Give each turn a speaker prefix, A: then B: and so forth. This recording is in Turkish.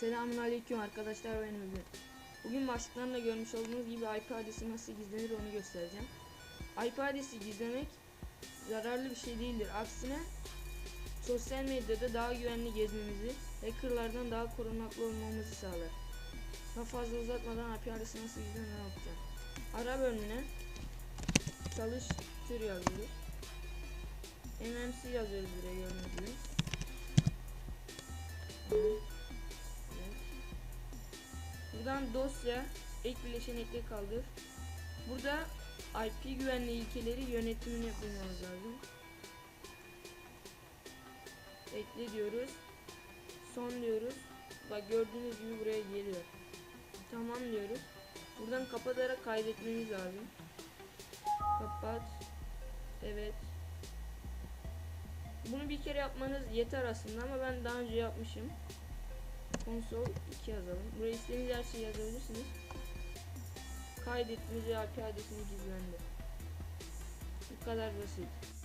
A: Selamünaleyküm arkadaşlar ben Ümit. Bugün başlıktan da görmüş olduğunuz gibi IP adresi nasıl gizlenir onu göstereceğim. IP adresi gizlemek zararlı bir şey değildir. Aksine sosyal medyada daha güvenli gezmemizi, hackerlardan daha korunaklı olmamızı sağlar. Daha fazla uzatmadan IP adresi nasıl gizlenir yapacağım. Ara bölümüne çalıştır yazıyoruz. MMC yazıyoruz buraya gördüğünüz gibi. Buradan dosya ek bileşen ekle kaldır. Burada IP güvenliği ilkeleri yönetimini bulmamız lazım. Ekle diyoruz. Son diyoruz. Bak gördüğünüz gibi buraya geliyor. Tamam diyoruz. Buradan kapatarak kaydetmemiz lazım. Kapat. Evet. Bunu bir kere yapmanız yeter aslında ama ben daha önce yapmışım. Konsol 2 yazalım. Buraya istediğiniz her şeyi yazabilirsiniz. Kaydettiniz ve IP adresini gizlendi. Bu kadar basit.